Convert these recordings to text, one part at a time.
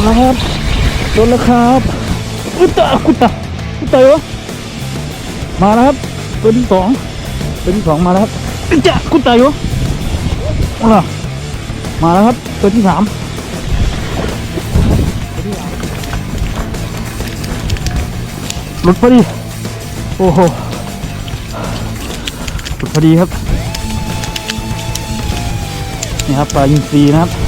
นแล้วครับโดนแล้วครับอุยตะกุตะกุตะเหรอมาแล้วครับตัวที่สองตัวที่สองมาแล้วครับอิจะกุตะเหรอเอาล่ะมาแล้วครับตัวที่สามหลุดพอดีโอ้โหหลุดพอดีครับนี่ครับปลายิงซีนะครับ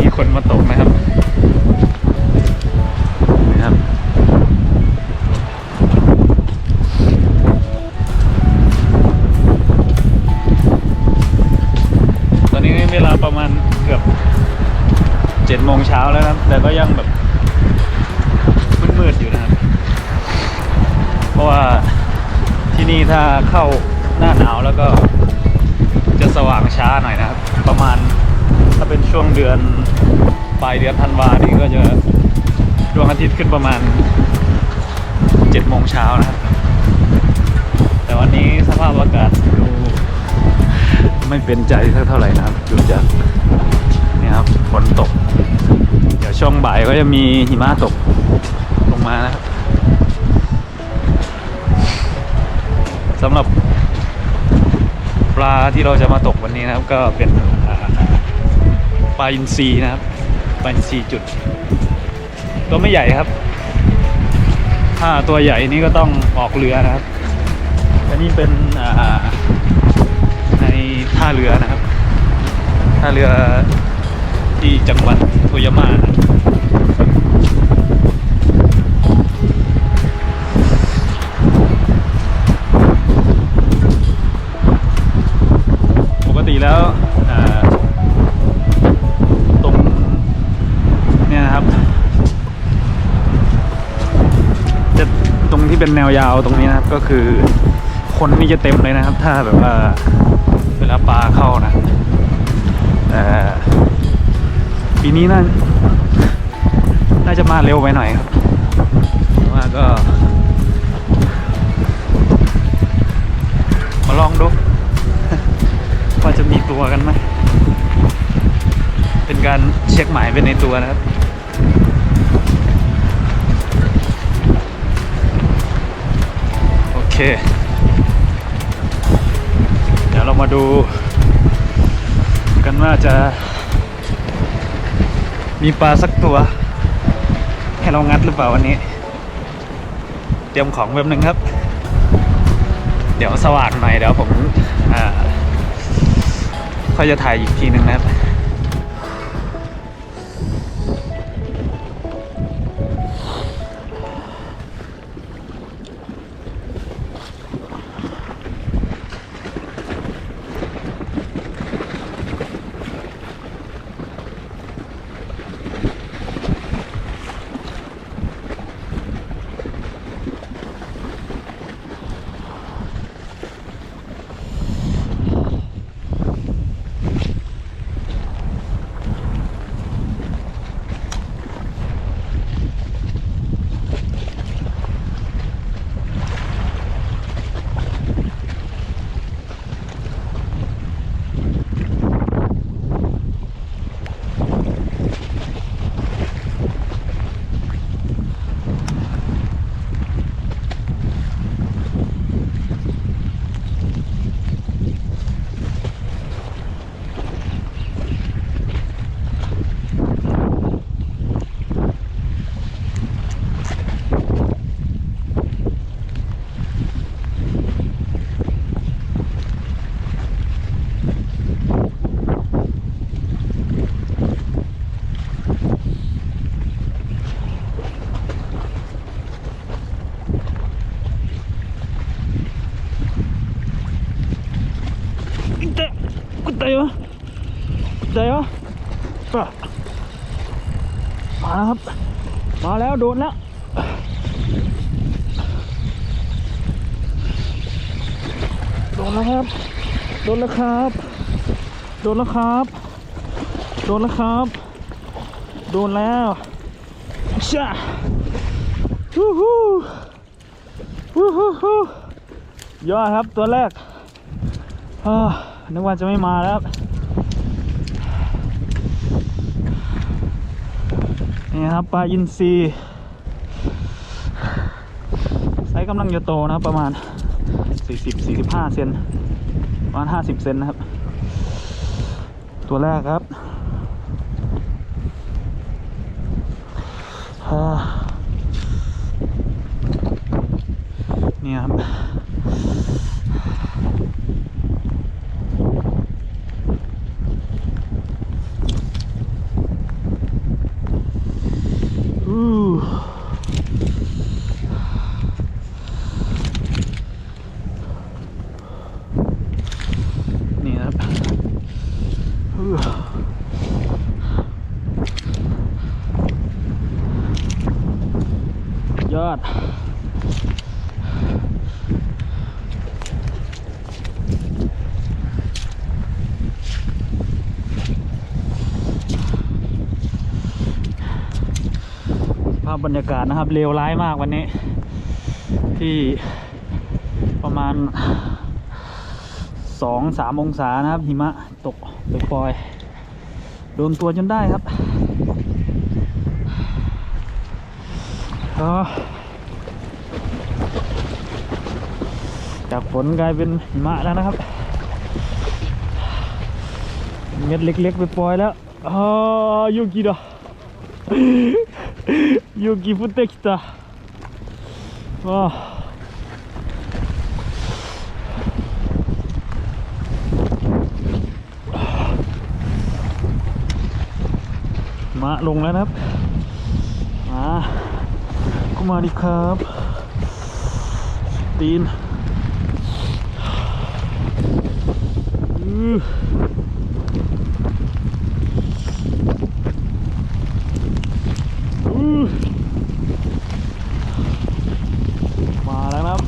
มีคนมาตกนะครับนี่ครับ ตอนนี้เวลาประมาณเกือบเจ็ดโมงเช้าแล้วนะครับ แต่ก็ยัง ถ้าเป็นช่วงเดือนปลายเดือนธันวานี่ก็จะดวงอาทิตย์ขึ้นประมาณเจ็ดโมงเช้านะครับ แต่วันนี้สภาพอากาศดูไม่เป็นใจสักเท่าไหร่นะครับดูจากนี่ครับฝนตก เดี๋ยวช่วงบ่ายก็จะมีหิมะตกลงมานะครับสำหรับปลาที่เราจะมาตกวันนี้นะครับ ก็เป็นอ่า ปลาอินทรีนะครับปลาอินทรีจุด ตัวไม่ใหญ่ครับ ถ้าตัวใหญ่นี่ก็ต้องออกเรือนะครับอันนี้เป็นในท่าเรือนะครับท่าเรือที่จังหวัดโทยามานะ นแนวยาวตรงนี้นะครับก็คือ คนนี่จะเต็มเลยนะครับ ถ้าแบบว่าเวลาปลาเข้านะแต่ปีนี้น่าน่าจะมาเร็วไปหน่อยครับว่าก็ มาลองดู ว่าจะมีตัวกันไหมเป็นการเช็คหมายเป็นในตัวนะครับ เค เดี๋ยวเรามาดูกันว่าจะ มีปลาสักตัว ให้เรางัดหรือเปล่าวันนี้ เตรียมของแบบนึงครับ เดี๋ยวสว่างหน่อยเดี๋ยวผมค่อยจะถ่ายอีกทีนึงนะครับ ครับ โดนแล้วครับ โดนแล้วครับ โดนแล้วครับ โดนแล้วช่าฮู้ฮู้ฮู้ฮู้ฮู้ยอดครับตัวแรกนึกว่าจะไม่มาแล้วนี่ครับปลาอินทรีไซส์กำลังจะโตนะครับประมาณ 40 45 เซนประมาณ 50 เซนนะครับ ตัวแรกครับเนี่ครับ อู้นี่ครับอู้ ยอด ภาพบรรยากาศนะครับเลวร้ายมากวันนี้ ที่ประมาณสองสามองศานะครับหิมะตกปล่อยๆโดนตัวจนได้ครับ ก็จากฝนกลายเป็นหิมะแล้วนะครับ เม็ดเล็กๆไปปล่อยแล้วอ่ายูกิดะ 雪降ってきたああมาลงแล้วนะครับ มา ก็มาดิครับ ตีนมาแล้วครับ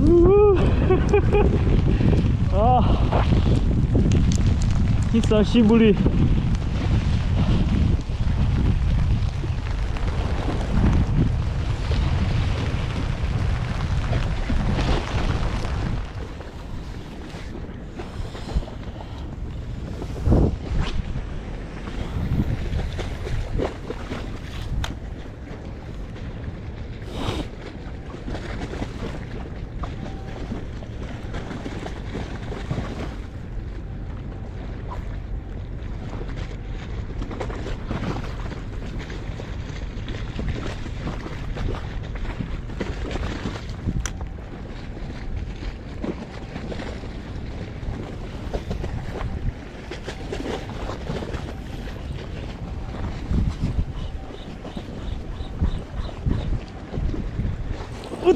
อื้ออ่าฮิซาชิบุริ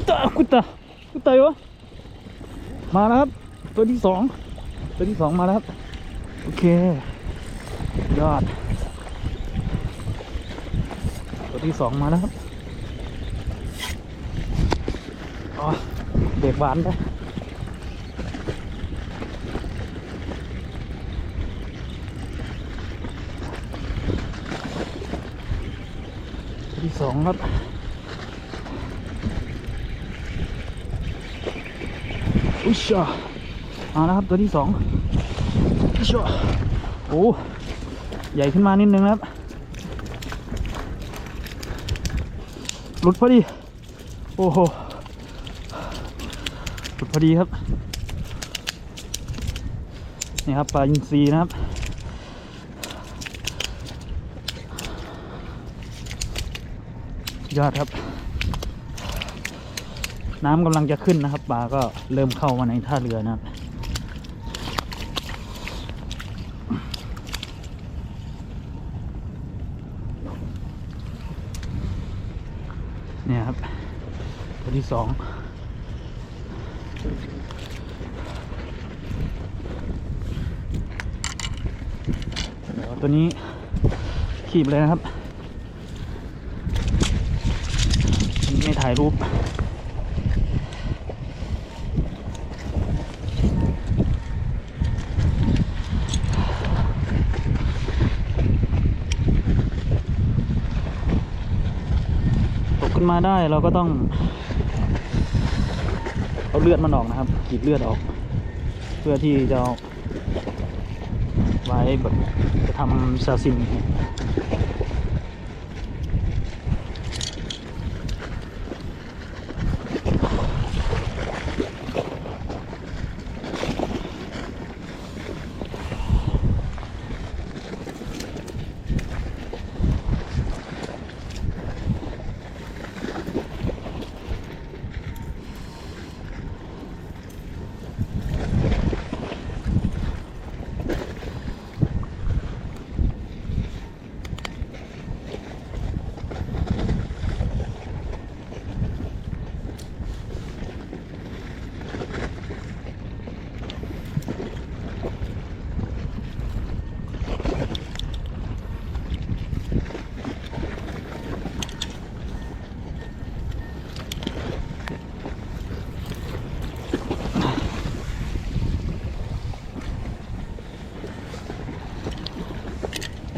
ตะกุตตะกุตะมาแล้วครับ ตัวที่สองตัวที่สองมาแล้วครับ โอเค ยอด ตัวที่สองมาแล้วครับอ๋อเบรกหวานไปที่สองครับ อุยชาเอาล้วครับตัวที่สองอุยชาโอ้ใหญ่ขึ้นมานิดนึงครับหลุดพอดี โอ้โหหลุดพอดีครับ นี่ครับปลาอินทรีนะครับยอดครับ น้ำกำลังจะขึ้นนะครับปลาก็เริ่มเข้ามาในท่าเรือนะครับเนี่ยครับตัวที่สองตัวนี้ขีบเลยนะครับ ไม่ถ่ายรูป ขึ้นมาได้เราก็ต้อง เอาเลือดมันออกนะครับกรีดเลือดออก เพื่อที่จะไว้แบบจะทำซาซิมิ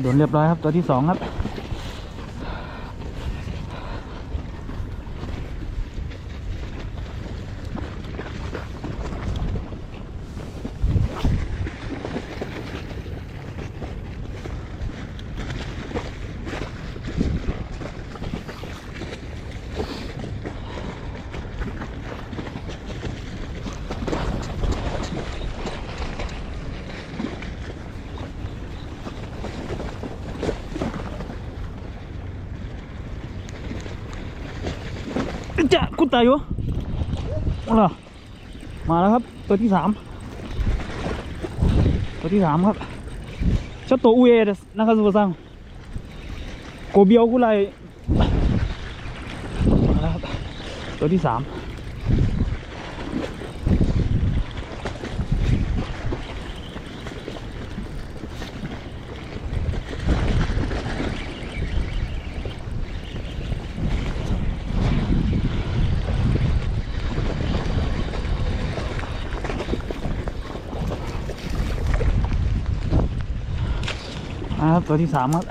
โดนเรียบร้อยครับตัวที่สองครับ กุดตายอยู่เอาล่มาแล้วครับ ตัวที่สามตัวที่สามครับชัตโตอุเอะนะครับสุภาษังโกเบียวกุไลมาแล้วครับ ตัวที่สาม มาครับตัวที่สามครับ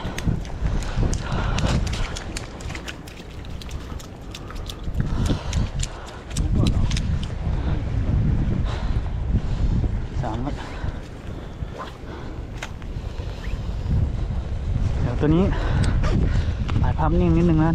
สามครับเดี๋ยวตัวนี้ถ่ายภาพนิ่งนิดนึงนะ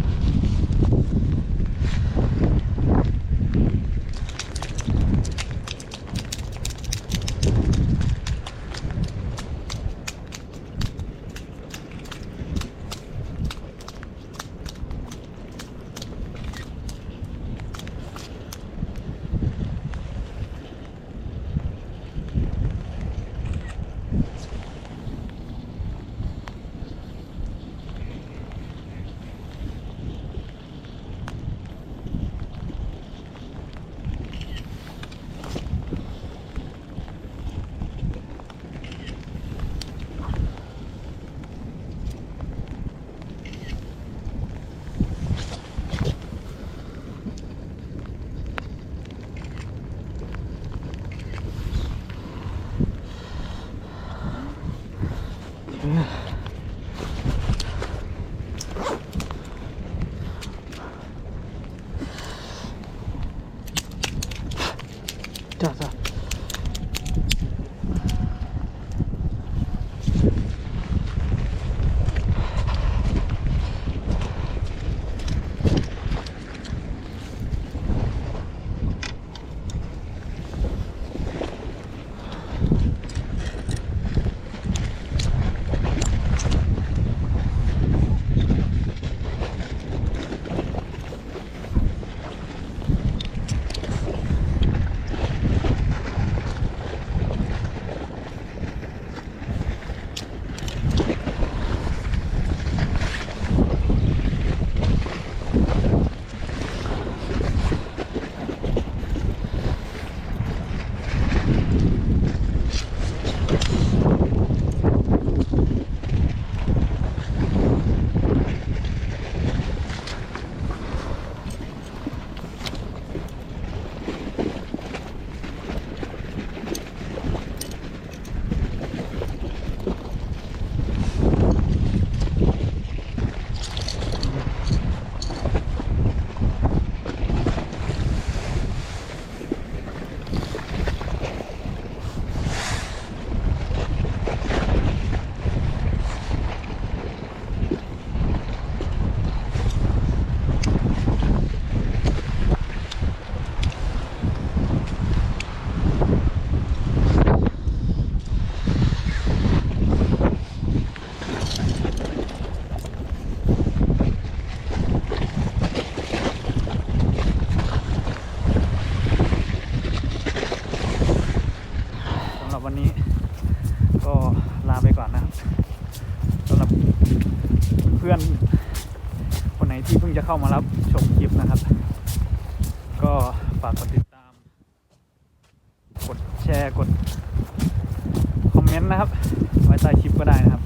คลิปก็ได้นะครับ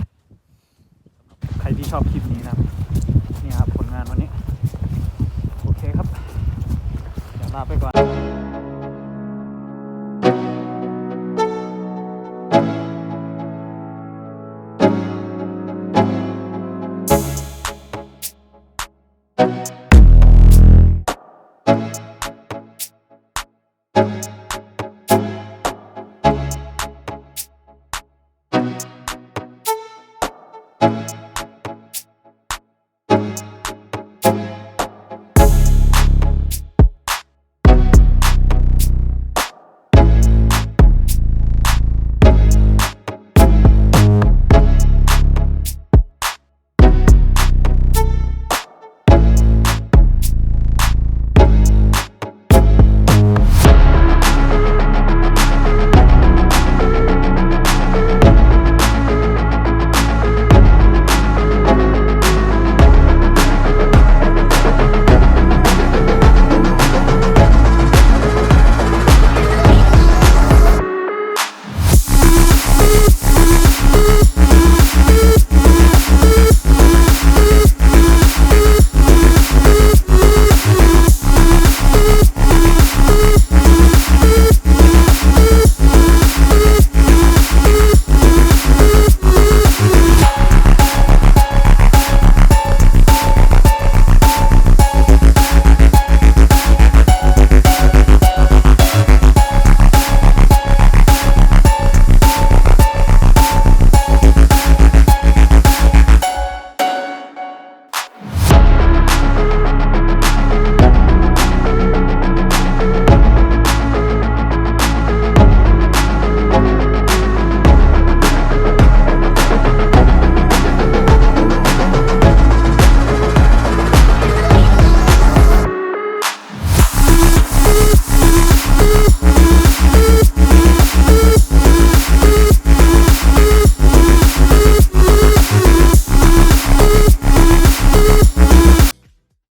ใครที่ชอบคลิปนี้นะครับ นี่ครับผลงานวันนี้ โอเคครับ เดี๋ยวลาไปก่อน